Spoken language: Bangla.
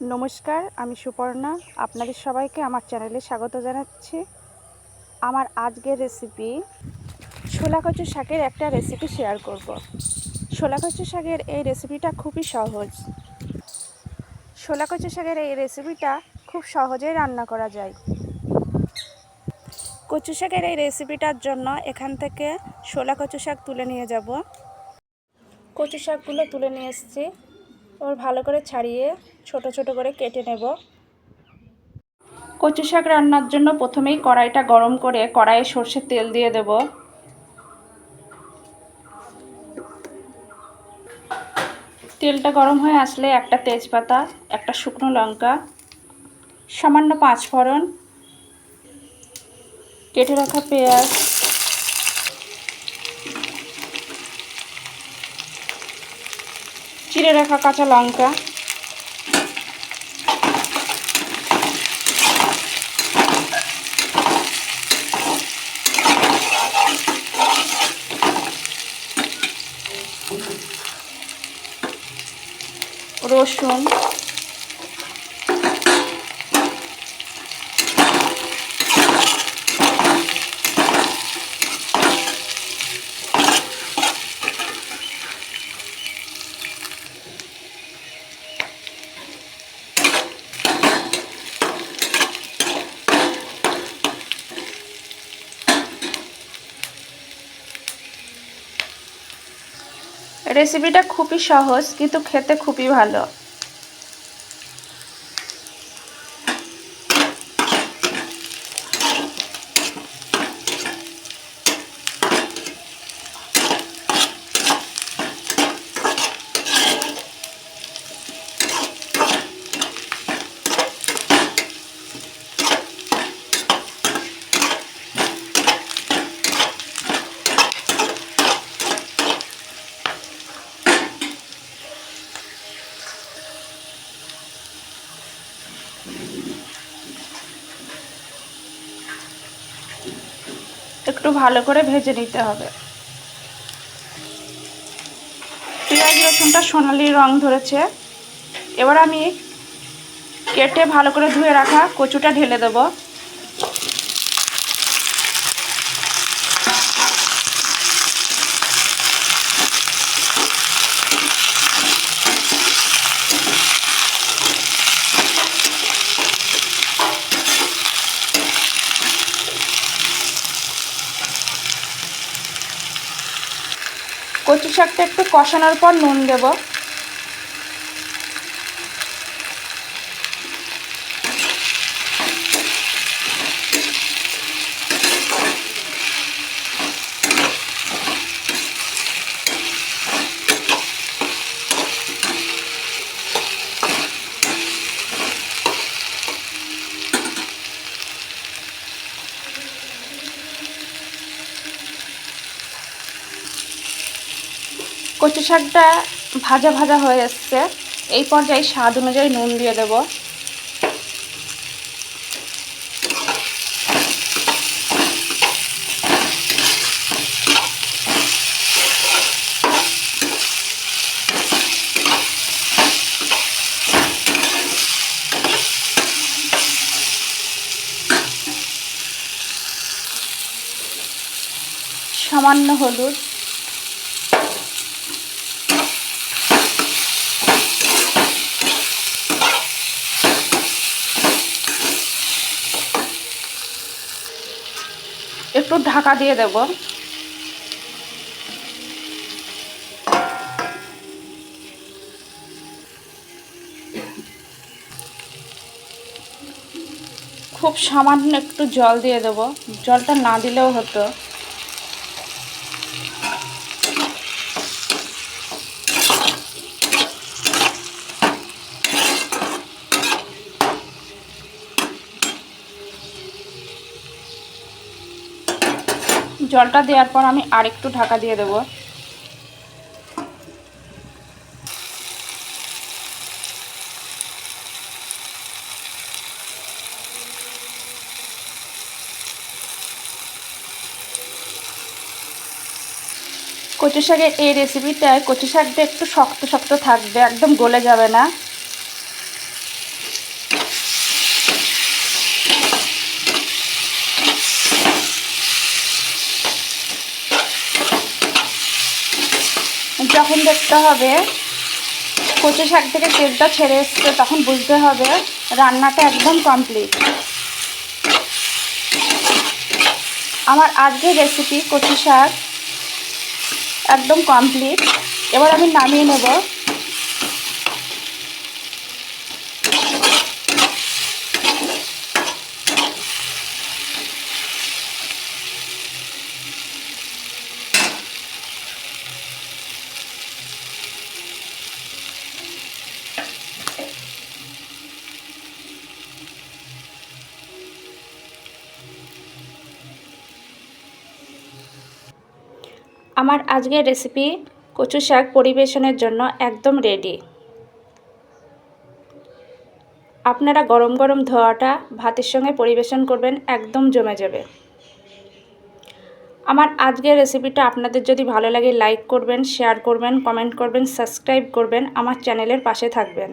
নমস্কার, আমি সুপর্ণা। আপনাদের সবাইকে আমার চ্যানেলে স্বাগত জানাচ্ছি। আমার আজকের রেসিপি ছোলা কচু শাকের একটা রেসিপি শেয়ার করব। ছোলা কচু শাকের এই রেসিপিটা খুবই সহজ। ছোলা কচু শাকের এই রেসিপিটা খুব সহজেই রান্না করা যায়। কচু শাকের এই রেসিপিটার জন্য এখান থেকে ছোলা কচু শাক তুলে নিয়ে যাব। কচু শাকগুলো তুলে নিয়ে এসেছি। ওর ভালো করে ছাড়িয়ে ছোট ছোট করে কেটে নেব। কচু শাক রান্নার জন্য প্রথমেই কড়াইটা গরম করে কড়াইয়ে সর্ষের তেল দিয়ে দেব। তেলটা গরম হয়ে আসলে একটা তেজপাতা, একটা শুকনো লঙ্কা, সামান্য পাঁচ ফোড়ন কেটে রাখা পেঁয়াজ চিড়ে রাখা কাঁচা লঙ্কা। রসুন। রেসিপিটা খুবই সহজ কিন্তু খেতে খুবই ভালো। একটু ভালো করে ভেজে নিতে হবে। পেঁয়াজ, রসুনটা সোনালি রং ধরেছে। এবার আমি কেটে ভালো করে ধুয়ে রাখা কচুটা ঢেলে দেবো। কচু শাকটা একটু কষানোর পর নুন দেব। কচু শাকটা ভাজা ভাজা হয়ে এসছে। এই পর্যায়ে স্বাদ অনুযায়ী নুন দিয়ে দেব। সামান্য হলুদ। একটু ঢাকা দিয়ে দেব। খুব সামান্য একটু জল দিয়ে দেব। জলটা না দিলেও হতো। জলটা দেওয়ার পর আমি আরেকটু ঢাকা দিয়ে দেব। কচু শাকের এই রেসিপিটায় কচু শাকটা একটু শক্ত শক্ত থাকবে, একদম গলে যাবে না। দেখতে হবে। কচু শাক থেকে তেলটা ছেড়ে এসছে, তখন বুঝতে হবে রান্নাটা একদম কমপ্লিট আমার আজকের রেসিপি কচু শাক একদম কমপ্লিট এবার আমি নামিয়ে নেব। আমার আজকের রেসিপি কচু শাক পরিবেশনের জন্য একদম রেডি আপনারা গরম গরম ধোয়াটা ভাতের সঙ্গে পরিবেশন করবেন, একদম জমে যাবে। আমার আজকের রেসিপিটা আপনাদের যদি ভালো লাগে লাইক করবেন শেয়ার করবেন কমেন্ট করবেন সাবস্ক্রাইব করবেন, আমার চ্যানেলের পাশে থাকবেন।